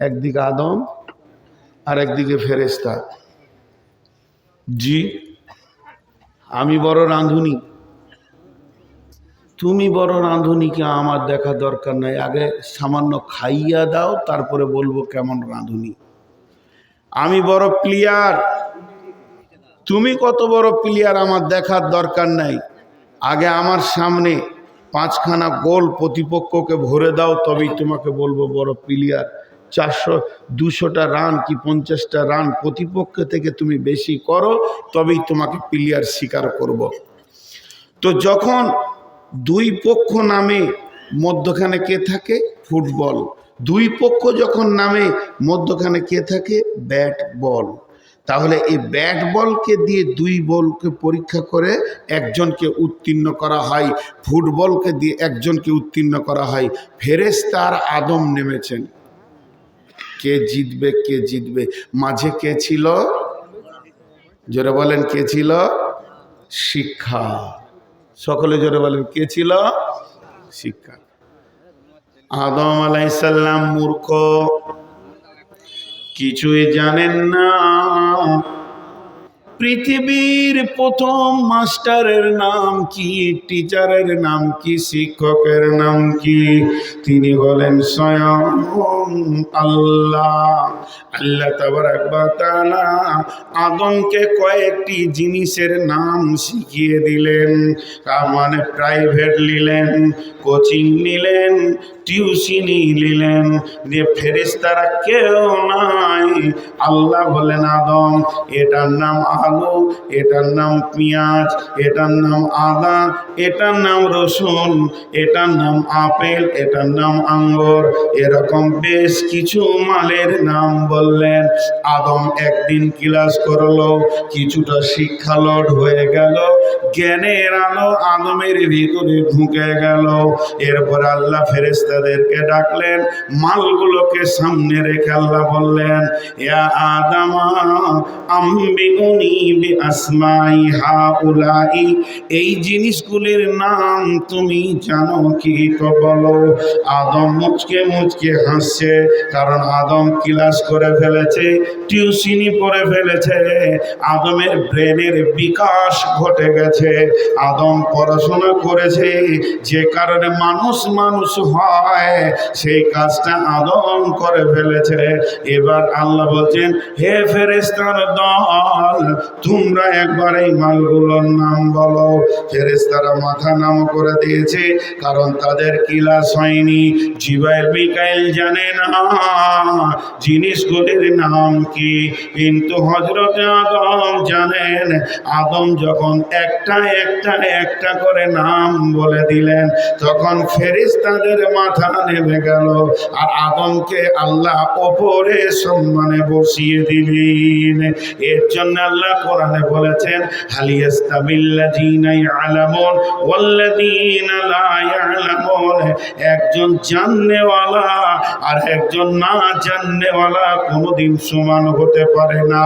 একদিকে আদম আর একদিকে ফেরেস্তা জি, আমি বড় রাঁধুনি। তুমি বড় রাঁধুনিকে আমার দেখা দরকার নাই। আগে সামান্য খাইয়া দাও, তারপরে বলব কেমন রাঁধুনি। আমি বড় প্লেয়ার। তুমি কত বড় প্লেয়ার, আমার দেখার দরকার নাই। আগে আমার সামনে পাঁচখানা গোল প্রতিপক্ষকে ভরে দাও, তবেই তোমাকে বলব বড় প্লেয়ার। চারশো, দুশোটা রান কি পঞ্চাশটা রান প্রতিপক্ষ থেকে তুমি বেশি করো, তবেই তোমাকে প্লেয়ার স্বীকার করব। তো যখন দুই পক্ষ নামে মধ্যখানে কে থাকে? ফুটবল। দুই পক্ষ যখন নামে মধ্যখানে কে থাকে? Bat ball. তাহলে এই ব্যাট বলকে দিয়ে দুই বলকে পরীক্ষা করে একজনকে উত্তীর্ণ করা হয়। ফুটবলকে দিয়ে একজনকে উত্তীর্ণ করা হয়। ফেরেস্তার আদম নেমেছেন। কে জিতবে কে জিতবে? মাঝে কে ছিল? জোরে বলেন, কে ছিল? শিক্ষা। সকলে জোরে বলেন, কে ছিল? শিক্ষা। আদম আলাইসাল্লাম মূর্খ। কিছুই জানেন না। পৃথিবীর প্রথম মাস্টারের নাম কি? টিচারের নাম কি? শিক্ষকের নাম কি? তিনি বলেন স্বয়ং আল্লাহ। আল্লাহ তাবার তালা আদমকে কয়েকটি জিনিসের নাম শিখিয়ে দিলেন। তার মানে প্রাইভেট নিলেন কোচিং নিলেন টিউশনি নিলেন দিয়ে ফেরিস্তারা কেউ নাই। আল্লাহ বলেন, আদম, এটার নাম আলু, এটার নাম পেঁয়াজ, এটার নাম আদা, এটার নাম রসুন, এটার নাম আপেল, এটার নাম আঙ্গুর। এরকম বেশ কিছু মালের নাম বললেন। আদম একদিন ক্লাস করল, কিছুটা শিক্ষা লোড হয়ে গেল, জ্ঞানের আলো আদমের ভিতরে ঢুকে গেল। এরপর আল্লাহ ফেরেস্তাদেরকে ডাকলেন, মালগুলোকে সামনে রেখে আল্লাহ বললেন, ইয়া হাউলাই, এই জিনিসগুলির নাম তুমি জানো কি তো বলো। আদম মুচকে মুচকে হাসছে, কারণ আদম ক্লাস করে ফেলেছে, টিউশনি পড়ে ফেলেছে, আদমের ব্রেনের বিকাশ ঘটে গেছে। আদম পড়াশোনা করেছে, যে কারণে মানুষ মানুষ হয় সেই কাজটা আদম করে ফেলেছে। এবার আল্লাহ বলছেন, হে ফেরেস্তার দল, তোমরা একবার এই মালগুলোর নাম বলো। ফেরেস্তারা মাথা নাম করে দিয়েছে, কারণ তাদের কিলাস হয়নি। জিবাইল, মিকাইল জানে না জিনিসগুলির নাম কি, কিন্তু হজরত আদম জানেন। আদম যখন একটা একটা একটা করে নাম বলে দিলেন, তখন ফেরিস্তাদের মাথা নেমে গেল। আর আদমকে আল্লাহ ওপরে সম্মানে বসিয়ে দিলেন। এর জন্য আল্লাহ কোরআনে বলেছেন হালিয়াস্তাবিল্লাযীনা ইয়ালামুন ওয়াল্লাযীনা লা ইয়ালামুন। একজন জাননেওয়ালা আর একজন না জাননেওয়ালা কোনোদিন সমান হতে পারে না।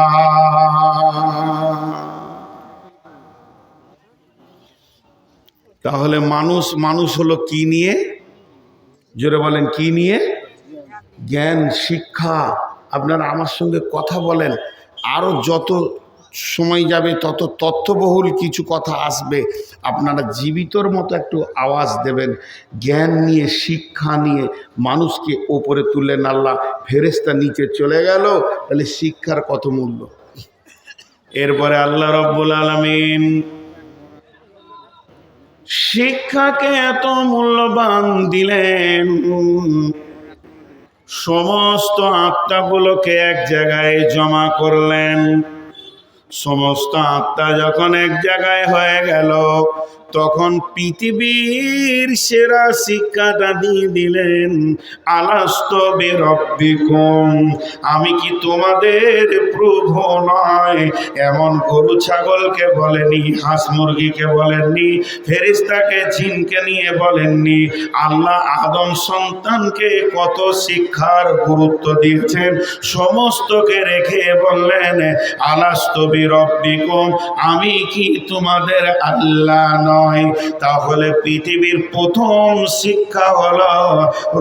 তাহলে মানুষ মানুষ হলো কি নিয়ে? জোরে বলেন, কি নিয়ে? জ্ঞান, শিক্ষা। আপনারা আমার সঙ্গে কথা বলেন। আরও যত সময় যাবে, তত তথ্যবহুল কিছু কথা আসবে। আপনারা জীবিতর মতো একটু আওয়াজ দেবেন। জ্ঞান নিয়ে, শিক্ষা নিয়ে মানুষকে ওপরে তুলে নাল্লা ফেরেস্তা নিচে চলে গেল, তাহলে শিক্ষার কত মূল্য? এরপরে আল্লাহ রব্বুল আলমিন শিক্ষাকে এত মূল্যবান দিলেন। সমস্ত আত্মাগুলোকে এক জায়গায় জমা করলেন। সমস্ত আত্মা যখন এক জায়গায় হয়ে গেল তখন পৃথিবীর সেরা শিক্ষাটা দিয়ে দিলেন, আলাস্তবে রব্বিকুম, আমি কি তোমাদের প্রভু নয়? এমন গরু ছাগলকে বলেনি হাঁস মুরগিকে বলেননি ফেরিস্তাকে জিনকে নিয়ে বলেননি। আল্লাহ আদম সন্তানকে কত শিক্ষার গুরুত্ব দিয়েছেন, সমস্তকে রেখে বললেন, আলাস্তবি রব্বিকুম, আমি কি তোমাদের আল্লাহ নয়? নয় তাহলে পৃথিবীর প্রথম শিক্ষা হলো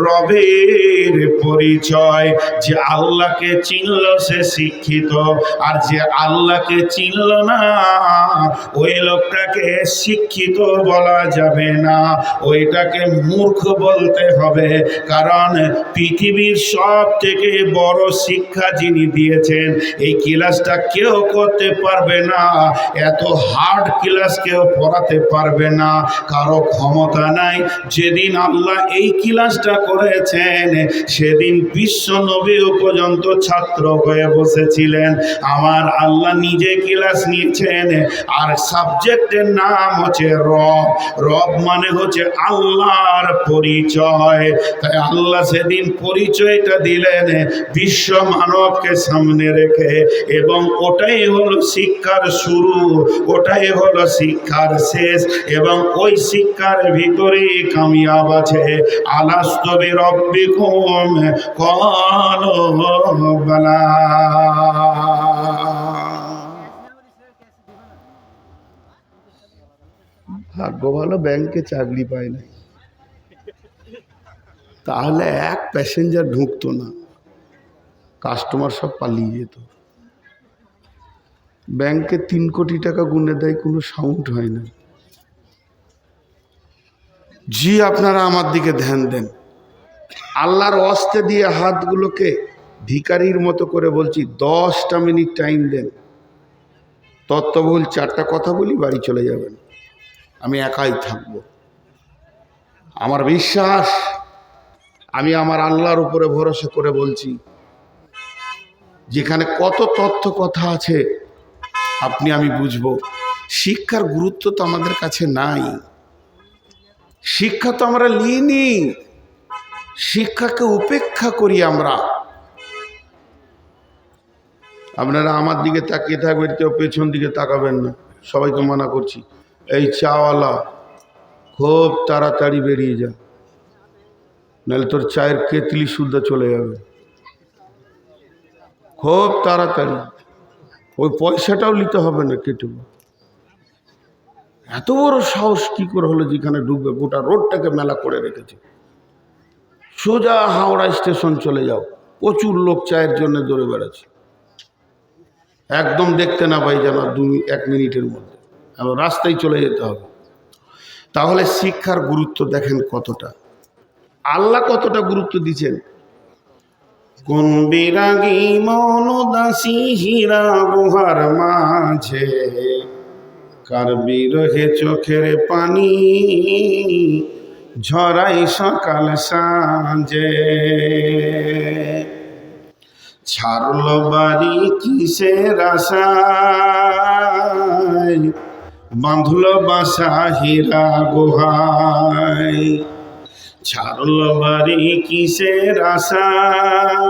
রবের পরিচয়। যে আল্লাহকে চিনল, সে শিক্ষিত। আর যে আল্লাহকে চিনল না, ওই লোকটাকে শিক্ষিত বলা যাবে না। ওইটাকে মূর্খ বলতে হবে, কারণ পৃথিবীর সব থেকে বড় শিক্ষা যিনি দিয়েছেন, এই ক্লাসটা কেউ করতে পারবে না। এত হার্ড ক্লাস কেউ পড়াতে পারবে না, কারও ক্ষমতা নাই। যেদিন আল্লাহ এই ক্লাসটা করেছেন, সেদিন বিশ্ব নবীও পর্যন্ত ছাত্র হয়ে বসেছিলেন। আমার আল্লাহ নিজে ক্লাস নিয়েছেন আর সাবজেক্টের নাম হচ্ছে রব। রব মানে হচ্ছে আল্লাহর পরিচয়। তাই আল্লাহ সেদিন পরিচয়টা দিলেন বিশ্ব মানবকে সামনে রেখে, এবং ওটাই হলো শিক্ষার শুরু, ওটাই হলো শিক্ষার শেষ। এবং ওই শিক্ষার ভিতরে কামিয়াব আছে। আলাস্তবে বালা। ভাগ্য ভালো, ব্যাংকে চাকরি পায় না। তাহলে এক প্যাসেঞ্জার ঢুকতো না। কাস্টমার সব পালিয়ে যেত। ব্যাংকে তিন কোটি টাকা গুনে দেয়, কোনো সাউন্ড হয় না। জি, আপনারা আমার দিকে ধ্যান দেন। আল্লাহর অস্তে দিয়ে হাতগুলোকে ভিকারির মতো করে বলছি, দশটা মিনিট টাইম দেন। তত্ত্ববহুল চারটা কথা বলি, বাড়ি চলে যাবেন। আমি একাই থাকব। আমার বিশ্বাস, আমি আমার আল্লাহর উপরে ভরসা করে বলছি, যেখানে কত তথ্য কথা আছে, আপনি আমি বুঝব। শিক্ষার গুরুত্ব তো আমাদের কাছে নাই। শিক্ষা তো আমরা লিনি শিক্ষাকে উপেক্ষা করি আমরা। আপনারা আমার দিকে তাকিয়ে থাকবেন, কেউ পেছন দিকে তাকাবেন না। সবাইকে মানা করছি। এই চাওয়ালা, খুব তাড়াতাড়ি বেরিয়ে যা। নাহলে তোর চায়ের কেতলি শুদ্ধ চলে যাবে। খুব তাড়াতাড়ি। ওই পয়সাটাও নিতে হবে না কেটে। এত বড় সাহস কি করে হলো যেখানে ঢুকবে গোটা রোডটাকে মেলা করে রেখেছে। সোজা হাওড়া স্টেশন চলে যাও। প্রচুর লোক চায়ের জন্য দৌড়ে বেড়াচ্ছে। একদম দেখতে না পাই যেন দু এক মিনিটের মধ্যে। এবং রাস্তায় চলে যেতে হবে। তাহলে শিক্ষার গুরুত্ব দেখেন কতটা। আল্লাহ কতটা গুরুত্ব দিচ্ছেন? কোন বিরাগী মনোদাসী হীরা গুহার মাঝে কার বিরহে চোখের পানি, ঝরাই সকাল সাঁঝে ছাড়ল বাড়ি কিসের আশায়? বাঁধল বাসা হীরা গুহায়। ছাড়ল বাড়ি কিসের আশায়?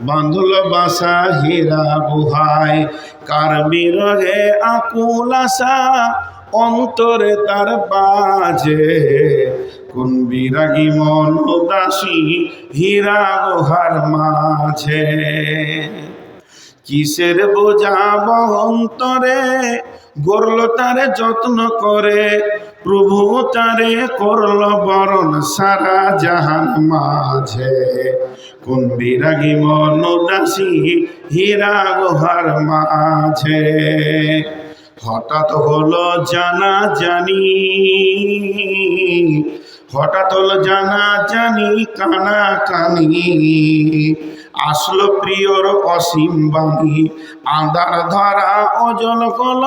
বাঁধল বাসা হীরা গুহায়, কার বিরহে আকুল আশা, অন্তরে তার বাজে। কোন বিরাগী মন দাসী হীরা গুহার মাঝে? কিসের বোঝা অন্তরে গড়ল তারে যত্ন করে, প্রভু তারে করল বরণ সারা জাহান মাঝে। কোন বিরাগী মন দাসী হীরা গুহার মাঝে। হঠাৎ হলো জানা জানি হঠাৎ হলো জানা জানি কানা কানি আসলো প্রিয়র অসীম বাণী। আদার ধরা অজল কল,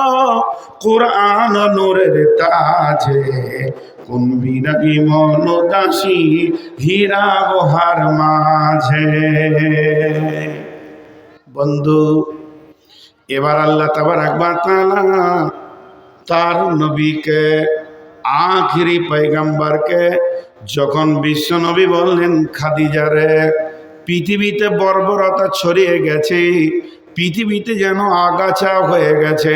কোরআন নোরের তাজে। কোন বিরাগী মন দাসী হীরা গোহার মাঝে। বন্ধু, এবার আল্লাহ তাবার একবার তালা তার নবীকে, আখিরি পৈগাম্বারকে যখন বিশ্ব নবী বললেন খাদিজারে পৃথিবীতে বর্বরতা ছড়িয়ে গেছে পৃথিবীতে যেন আগাছা হয়ে গেছে।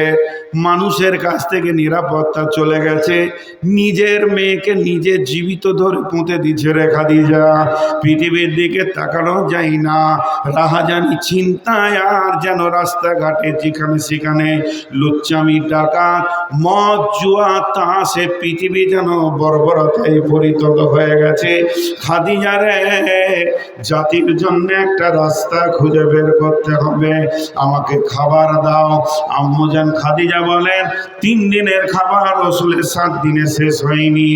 মানুষের কাছ থেকে নিরাপত্তা চলে গেছে। নিজের মেয়েকে নিজে জীবিত ধরে পুঁতে দিচ্ছে, রেখা যা। পৃথিবীর দিকে তাকানো যায় না। রাহাজানি চিন্তায় আর যেন রাস্তাঘাটে যেখানে সেখানে লুচ্চামি টাকা মদ, জুয়া, তাসে পৃথিবী যেন বর্বরতায় পরিণত হয়ে গেছে। খাদিজারে জাতির জন্য একটা রাস্তা খুঁজে বের করতে হবে। আমাকে খাবার দাও। আম্মুজান খাদিজা বলেন, তিন দিনের খাবার রসুলের সাত দিনে শেষ হয়নি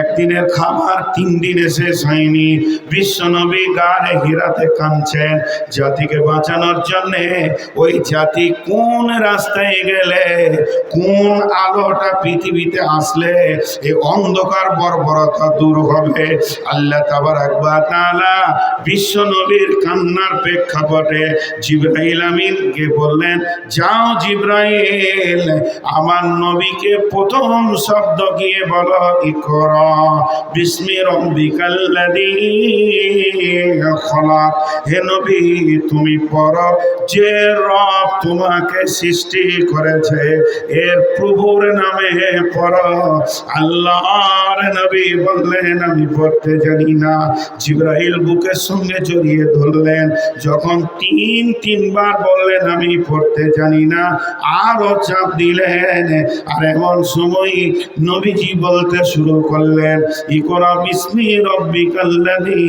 একদিনের খাবার তিন দিনে শেষ হয়নি। বিশ্বনবী গাড়ে হিরাতে কাঁদছেন। জাতিকে বাঁচানোর জন্যে ওই জাতি কোন রাস্তায় গেলে, কোন আলোটা পৃথিবীতে আসলে এই অন্ধকার বর্বরতা দূর হবে। আল্লাহ তাবার একবার তালা বিশ্ব নবীর কান্নার প্রেক্ষাপটে জিব্রাইল আমিনকে বললেন, যাও জিব্রাইল আমার নবীকে প্রথম শব্দ গিয়ে বলো, ইকর বিস্মি রব্বিকাল্লাযী খলাক। হে নবী, তুমি পড়ো, যে রব তোমাকে সৃষ্টি করেছে, এর প্রভুর নামে পড়ো। আল্লাহর নবী বললেন, আমি পড়তে জানি না। জিব্রাইল বুকের সঙ্গে জড়িয়ে ধরলেন, যখন তিন তিনবার বললেন, আমি পড়তে জানি না। আরও চাপ দিলেন। আর এমন সময় নবীজি বলতে শুরু করলেন, ইকরা বিস্মি রব্বিকাল্লাযী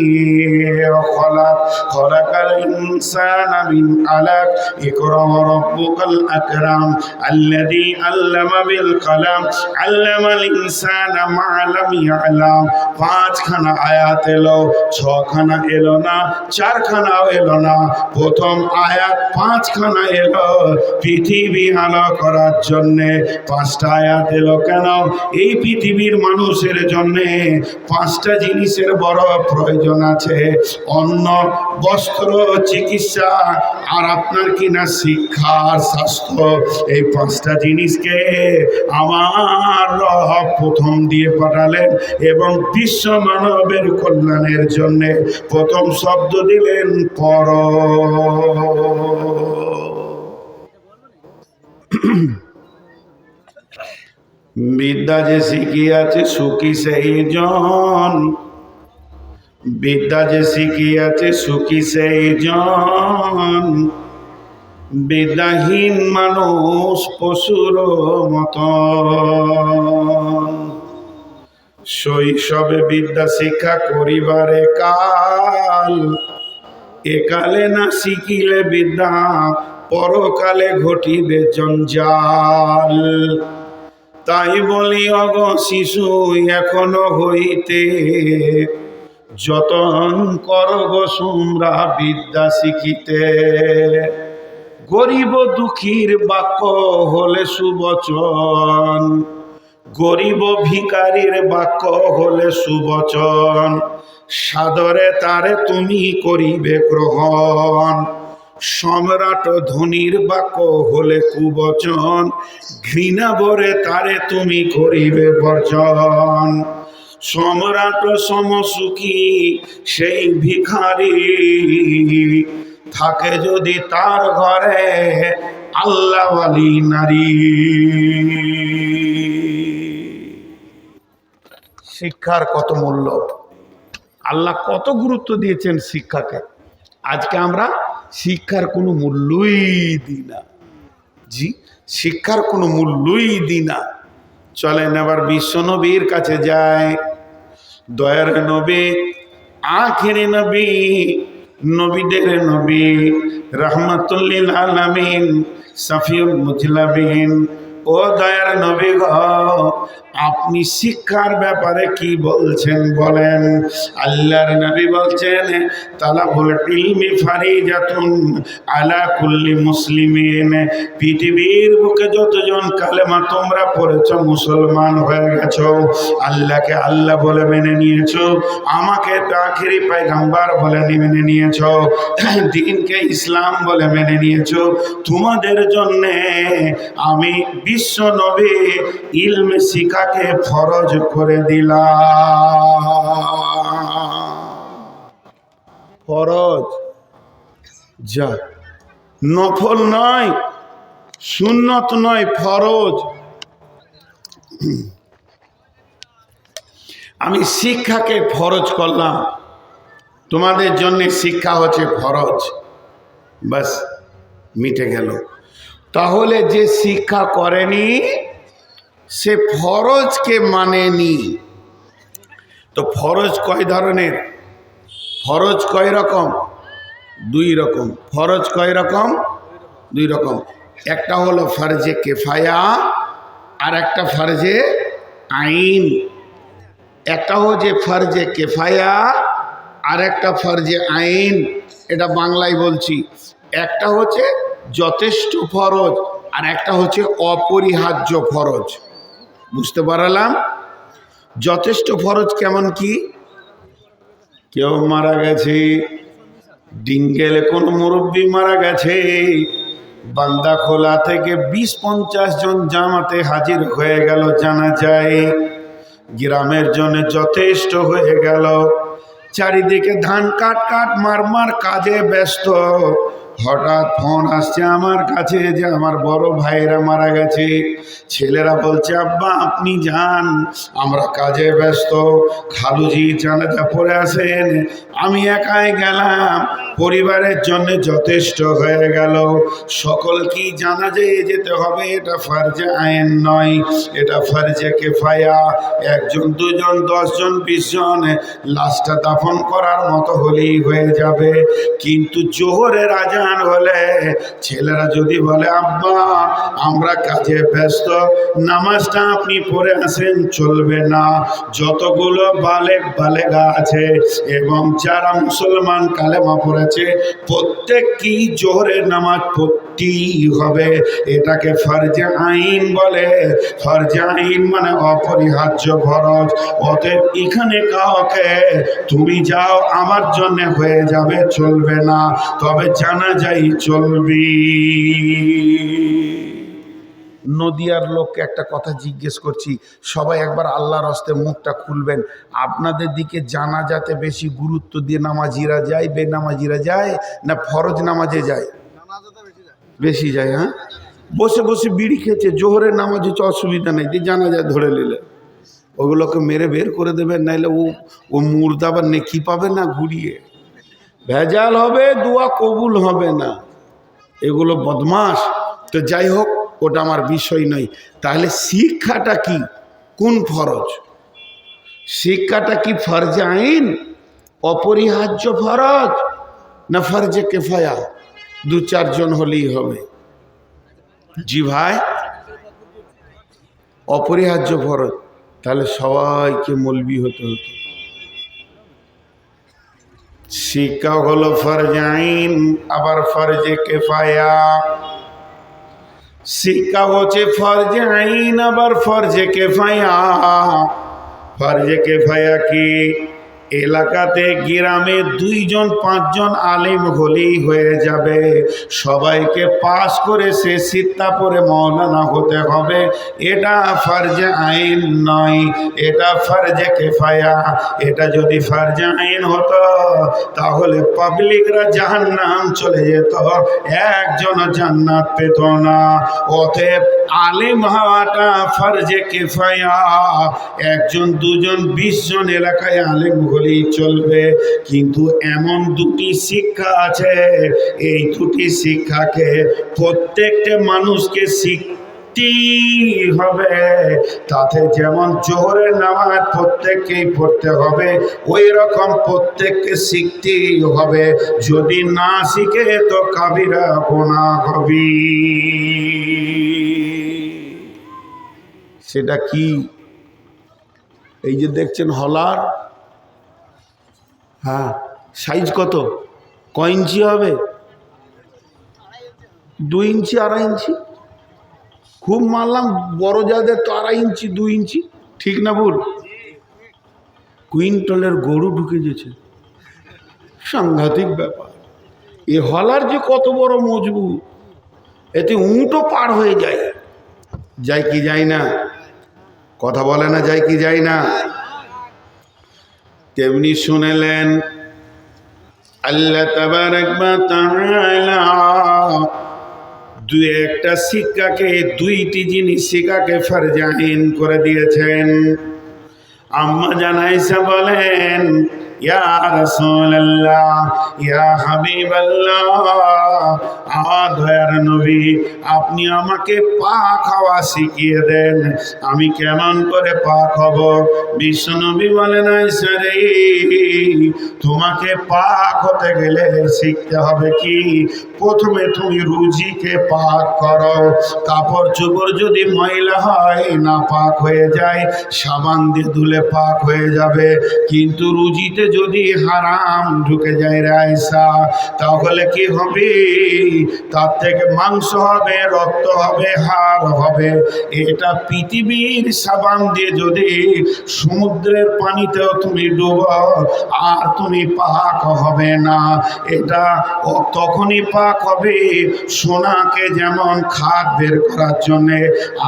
খলাক, খলাকাল ইনসানা মিন আলাক, ইকরা রাব্বুকাল আকরাম, আল্লাযী আল্লামা বিল কলম, আল্লামাল ইনসানা মা লাম ইয়ালাম, পাঁচখানা আয়াত এলো, ছখানা এলো না চারখানাও এলো না, প্রথম আয়াত পাঁচখানা এলো, পৃথিবী আলো করার জন্যে পাঁচটা আয়াত এলো কেন? এই পৃথিবীর মানুষের জন্যে পাঁচটা জিনিসের বড় প্রয়োজন আছে। অন্ন, বস্ত্র, চিকিৎসা, আর আপনার কিনা শিক্ষা আর স্বাস্থ্য? এই পাঁচটা জিনিসকে আমার রব প্রথম দিয়ে পাঠালেন এবং বিশ্ব মানবের কল্যাণের জন্যে প্রথম শব্দ দিলেন, পর। বিদ্যা যে শিখিয়াছে সুখী সেই জন। বিদ্যা যে শিখিয়াছে সুখী সেই জন। বিদ্যাহীন মানুষ পশুর মতন। শৈশবে বিদ্যা শিক্ষা করিবারে কাল। একালে না শিখিলে বিদ্যা, পরকালে ঘটিবে জঞ্জাল। তাই বলি, অগ শিশু, এখনও হইতে যতন কর গো সুমরা বিদ্যা শিখিতে। গরিব দুঃখীর বাক্য হলে সুবচন, গরিব ভিকারীর বাক্য হলে সুবচন, সাদরে তারে তুমি করিবে গ্রহণ। সম্রাট ধনির বাক্য হলে কুবচন, ঘৃণা ভরে তারে তুমি করিবে বর্জন। সম্রাট সমসুখী সেই ভিখারি, থাকে যদি তার ঘরে আল্লাহওয়ালি নারী। শিক্ষার কত মূল্য? আল্লাহ কত গুরুত্ব দিয়েছেন শিক্ষাকে? আজকে আমরা শিক্ষার কোনো মূল্যই দিই না। জি, শিক্ষার কোনো মূল্যই দিই না। চলেন আবার বিশ্বনবীর কাছে যায় দয়ার নবী, আখেরে নবী, নবীদের নবী রহমতুল্লিল আলমিন, সফিউল মুজলাবিন ও দয়ার নবী গ, আপনি শিক্ষার ব্যাপারে কি বলছেন বলেন? আল্লাহর নবী বলছেন, তালাবুল ইলমি ফারিজাতুন আলা কুল্লি মুসলিমিন। পৃথিবীর বুকে যতজন কালেমা তোমরা পড়েছ, মুসলমান হয়ে গেছো, আল্লাহকে আল্লাহ বলে মেনে নিয়েছো, আমাকে আখিরি পাইগাম্বার বলে মেনে নিয়েছো, দিনকে ইসলাম বলে মেনে নিয়েছ, তোমাদের জন্যে আমি বিশ্ব নবী ইলমে শিখাকে ফরজ করে দিলাম। ফরজ? যা। নফল নয়, সুন্নত নয়, ফরজ। আমি শিক্ষাকে ফরজ করলাম। তোমাদের জন্য শিক্ষা হচ্ছে ফরজ। বাস মিটে গেল। তাহলে যে শিক্ষা করেনি, সে ফরজকে মানেনি। তো ফরজ কয় ধরনের? ফরজ কয় রকম? দুই রকম। ফরজ কয় রকম? দুই রকম। একটা হলো ফরজে কেফায়া, আর একটা ফরজে আইন। একটা হচ্ছে ফরজে কেফায়া, আর একটা ফরজে আইন। এটা বাংলায় বলছি। একটা হচ্ছে যথেষ্ট ফরজ, আর একটা হচ্ছে অপরিহার্য ফরজ। বুঝতে পারলাম? যথেষ্ট ফরজ কেমন কি? কেউ মারা গেছে ডিঙ্গেলে কোনো মুরব্বী মারা গেছে। বান্দা খোলা থেকে বিশ পঞ্চাশ জন জামাতে হাজির হয়ে গেল জানা যায় গ্রামের জন্য যথেষ্ট হয়ে গেল। চারিদিকে ধান কাট কাট, মার মার কাজে ব্যস্ত। হঠাৎ ফোন আসছে আমার কাছে যে আমার বড় ভাইয়েরা মারা গেছে। ছেলেরা বলছে, আব্বা, আপনি যান, আমরা কাজে ব্যস্ত। খালুজি জানাজা পড়ে আসেন। আমি একাই গেলাম। পরিবারের জন্য যথেষ্ট হয়ে গেল। সকল কি জানা যায় যেতে হবে? এটা ফার্জে আইন নয়। এটা ফার্জে কেফায়া। একজন, দুজন, দশজন বিশ জন লাশটা দাফন করার মতো হলেই হয়ে যাবে। কিন্তু জোহরের আজান হলে, ছেলেরা যদি বলে, আব্বা, আমরা কাজে ব্যস্ত, নামাজটা আপনি পড়ে আসেন, চলবে না। যতগুলো বালেক বালেগা আছে এবং যারা মুসলমান কালেমা পড়েছে প্রত্যেক কি জোহরের নামাজ পড়তেই হবে। এটাকে ফরজে আইন বলে। ফরজে আইন মানে অপরিহার্য খরচ অতএব এখানে কাউকে তুমি যাও, আমার জন্য হয়ে যাবে, চলবে না। তবে জানা যাই চলবি। নদিয়ার লোককে একটা কথা জিজ্ঞেস করছি। সবাই একবার আল্লাহর হস্তে মুখটা খুলবেন। আপনাদের দিকে জানা যাতে বেশি গুরুত্ব দিয়ে নামাজিরা যায়, বেনামাজিরা যায়, না ফরজ নামাজে যায়? বেশি যায় হ্যাঁ? বসে বসে বিড়ি খেয়েছে, জোহরের নামাজ হচ্ছে অসুবিধা নেই, যে জানা যায় ধরে নিলে। ওগুলোকে মেরে বের করে দেবেন, নাইলে ও ও মুর্দাবার নেকি পাবে না ঘুরিয়ে। ভেজাল হবে, দোয়া কবুল হবে না। এগুলো বদমাস তো যাই হোক, ওটা আমার বিষয় নয়। তাহলে শিক্ষাটা কি? কোন ফরজ? শিক্ষাটা কি ফরজে আইন? অপরিহার্য ফরজ? না ফরজে কেফায়া দু চারজন হলেই হবে। জি ভাই, অপরিহার্য ফরজ তাহলে সবাইকে মলবি হতে হতো। শিক্ষা হলো ফরজে আইন আবার ফরজে কেফায়া। শিক্ষা হচ্ছে ফরজে আইন আবার ফরজে কেফায়া। ফরজে কেফায়া কি? এলাকাতে গ্রামে দুইজন, পাঁচজন আলিম হলেই হয়ে যাবে। সবাইকে পাস করে সে সিত্তা পরে মৌলানা হতে হবে। এটা ফরজে আইন নয়, এটা ফরজে কেফায়া। এটা যদি ফরজে আইন হতো, তাহলে পাবলিকরা জাহান্নাম চলে যেত, একজন জান্নাত পেত না। অতএব আলিম হওয়াটা ফরজে কেফায়া। একজন, দুজন, বিশ জন এলাকায় আলিম হলেই চলবে। কিন্তু এমন দুটি শিক্ষা আছে, এই দুটি শিক্ষাকে প্রত্যেকটা মানুষকে শিখ হবে? তাতে যেমন জোহরের নামাজ প্রত্যেককেই পড়তে হবে ওই রকম প্রত্যেককে শিখতেই হবে। যদি না শিখে তো কাবিরা গোনা হবি সেটা কি? এই যে দেখছেন হলার? হ্যাঁ সাইজ কত? ক ইঞ্চি হবে? দু ইঞ্চি, আড়াই ইঞ্চি? খুব মানলাম বড় যাদের তো আড়াই ইঞ্চি দু ইঞ্চি, ঠিক না ভুল? কুইন্টলের গরু ঢুকে গেছে। সাংঘাতিক ব্যাপার। এ হলার যে কত বড় মজবুত, এতে উঁটও পার হয়ে যায়। যাই কি যাই না? কথা বলে না যায় কি যাই না? তেমনি শুনেলেন, আল্লাহ ওয়া তাআলা দুই একটা শিক্ষাকে, দুইটি জিনিস শিক্ষাকে ফারজাইন করে দিয়েছেন। আম্মা জানাইসা বলেন, ইয়া রাসূলুল্লাহ, ইয়া হাবিবাল্লাহ নবী, আপনি আমাকে পাক হওয়া শিখিয়ে দেন। আমি কেমন করে পাক হব? বিশ্ব নবী বলেন আয়েশা রে তোমাকে পাক হতে গেলে শিখতে হবে কি? প্রথমে তুমি রুজিকে পাক করো। কাপড় চোপড় যদি ময়লা হয়, না পাক হয়ে যায়, সাবান দিয়ে ধুলে পাক হয়ে যাবে। কিন্তু রুজিতে যদি হারাম ঢুকে যায় রায়সা তাহলে কি হবে? তার থেকে মাংস হবে, রক্ত হবে, হাড় হবে। এটা পৃথিবীর সাবান দিয়ে যদি সমুদ্রের পানিতেও তুমি ডুবো, আর তুমি পাক হবে না। এটা তখনই পাক হবে সোনাকে যেমন খাদ বের করার জন্যে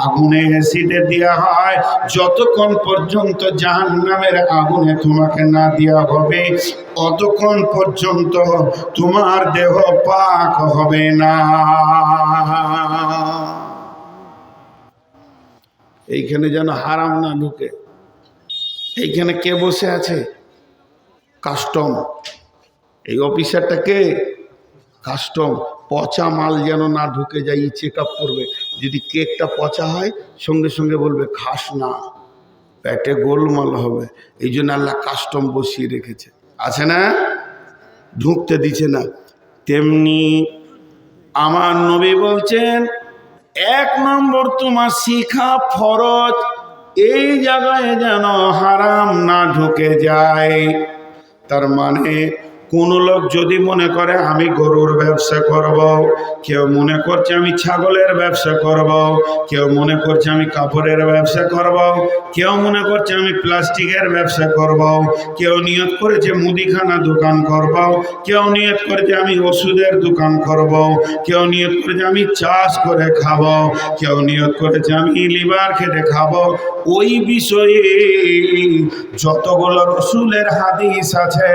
আগুনে অ্যাসিডে দেওয়া হয়, যতক্ষণ পর্যন্ত জাহান নামের আগুনে তোমাকে না দেওয়া হবে অতক্ষণ পর্যন্ত তোমার দেহ পাক হবে না? এইখানে যেন হারাম না ঢুকে। এইখানে কে বসে আছে? কাস্টম। এই অফিসারটা কে? কাস্টম। পচা মাল যেন না ঢুকে যাই চেক আপ করবে। যদি কেকটা পচা হয়, সঙ্গে সঙ্গে বলবে, খাস না। পেটে গোলমাল হবে। এই জন্য আল্লাহ কাস্টম বসিয়ে রেখেছে। আছে না? ঢুকতে দিছে না। তেমনি আমার নবী বলছেন, এক নম্বর তোমার শিখা ফরজ, এই জায়গায় যেন হারাম না ঢুকে যায়। তার মানে কোন লোক যদি মনে করে, আমি গরুর ব্যবসা করব। কেউ মনে করছে, আমি ছাগলের ব্যবসা করব। কেউ মনে করছে, আমি কাপড়ের ব্যবসা করব। কেউ মনে করছে, আমি প্লাস্টিকের ব্যবসা করব। কেউ নিয়ত করেছে, মুদিখানা দোকান করব। কেউ নিয়ত করেছে, আমি ওষুধের দোকান করব। কেউ নিয়ত করেছে, আমি চাষ করে খাব কেউ নিয়ত করেছে, আমি লিভার খেটে খাব ওই বিষয়ে যতগুলো রসুলের হাদিস আছে,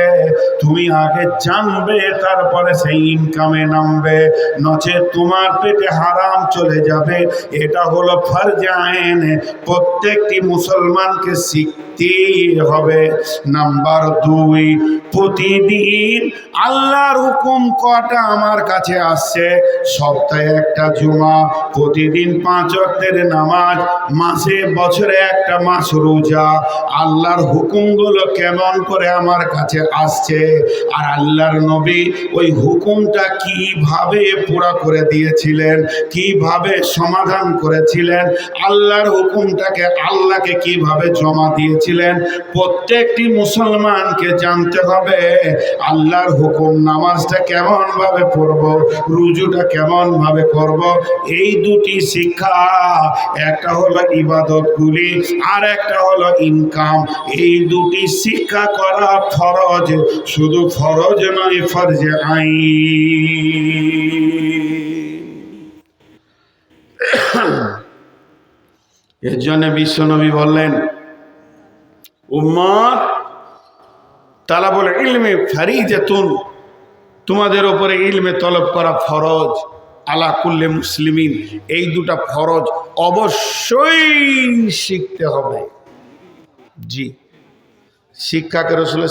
তুমি আগে জানবে, তারপরে সেই ইনকামে নামবে। নচে তোমার পেটে হারাম চলে যাবে। এটা হলো ফারজাইন প্রত্যেকটি মুসলমানকে শিখতেই হবে। নাম্বার দুই, প্রতিদিন আল্লাহর হুকুম কটা আমার কাছে আসছে? সপ্তাহে একটা জুমা, প্রতিদিন পাঁচ অক্টের নামাজ, মাসে বছরে একটা মাস রোজা। আল্লাহর হুকুমগুলো কেমন করে আমার কাছে আসছে? আর আল্লাহর নবী ওই হুকুমটা কীভাবে পুরা করে দিয়েছিলেন, কীভাবে সমাধান করেছিলেন, আল্লাহর হুকুমটাকে আল্লাহকে কীভাবে জমা দিয়েছিলেন, প্রত্যেকটি মুসলমানকে জানতে হবে, আল্লাহর হুকুম নামাজটা কেমন ভাবে পড়ব, রুজুটা কেমন ভাবে করব, এই দুটি শিক্ষা, একটা হলো ইবাদতগুলি আর একটা হলো ইনকাম। এই দুটি শিক্ষা করা ফরজ, শুধু ফরজ নয় ফরজে আই এর জন্য বিশ্বনবী বললেন, উম্মত বলে, ইলমে ফারি যেতুন তোমাদের ওপরে ইলমে তলব করা ফরজ, আলা কুল্লে মুসলিমিন, এই দুটা ফরজ অবশ্যই শিখতে হবে। জি, শিক্ষাকে রসুলের